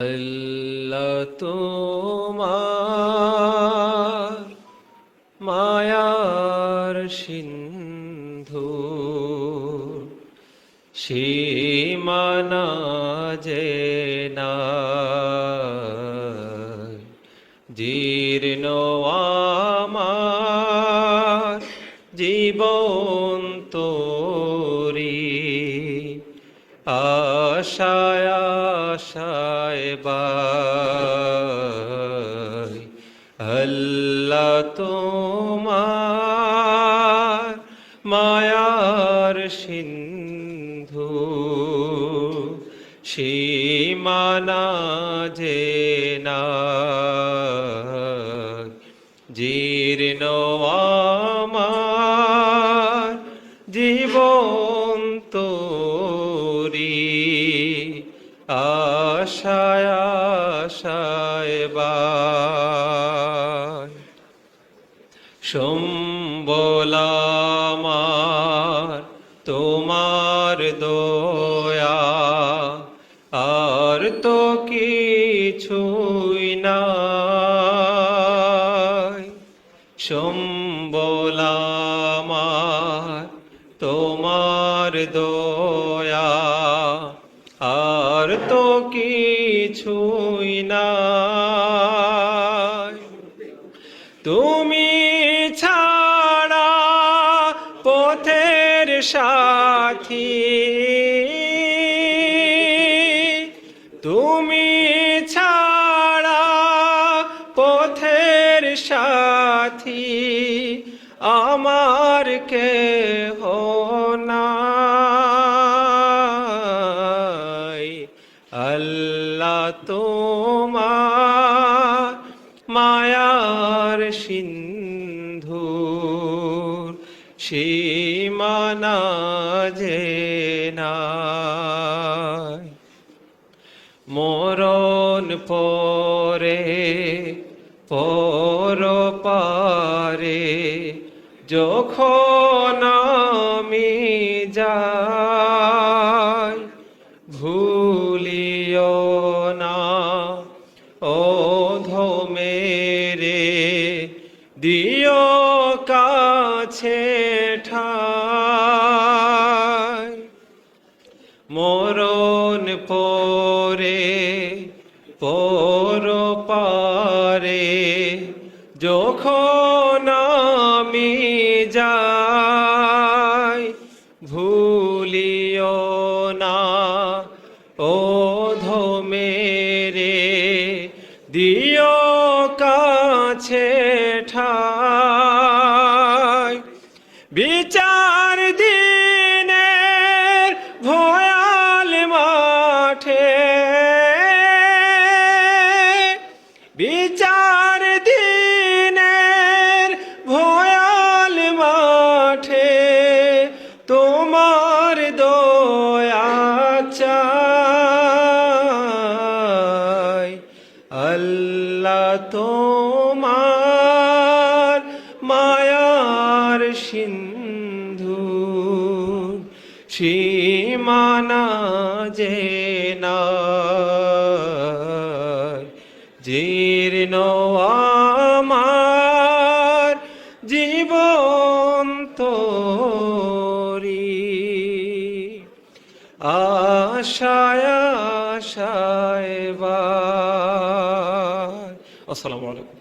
আল্লাহ তোমার মায়ার সিন্ধু সীমানা যে জীর্ণ আমার জীবন তোরি আশায় আশায় বাই? আল্লাহ তোমার মায়ার সিন্ধু সীমানা যে না জীর্ণ আমার জীবন বাই সম্বলামার তোমার দয়া আর তো কিছুই নাই। সম্বলামার তোমার দয়া কিছুই নাই। তুমি ছাড়া পথের সাথী। তুমি ছাড়া পথের সাথী। আমার কে নাই। মায়ার সিন্ধু সীমানা যে মরণ পরে পর পারে যখন আমি যাই ভুলিও না ও ধমেরে দিও কাছে ঠাই। মরণ পরে পর পারে যখন আমি যাই ভুলিও কাছে ঠাই। বিচার দিনের ভয়াল মাঠে সিন্ধু সীমানা যে জীর্ণ আমার জীবন তোরি আশায় আশায় বা আসসালামু আলাইকুম।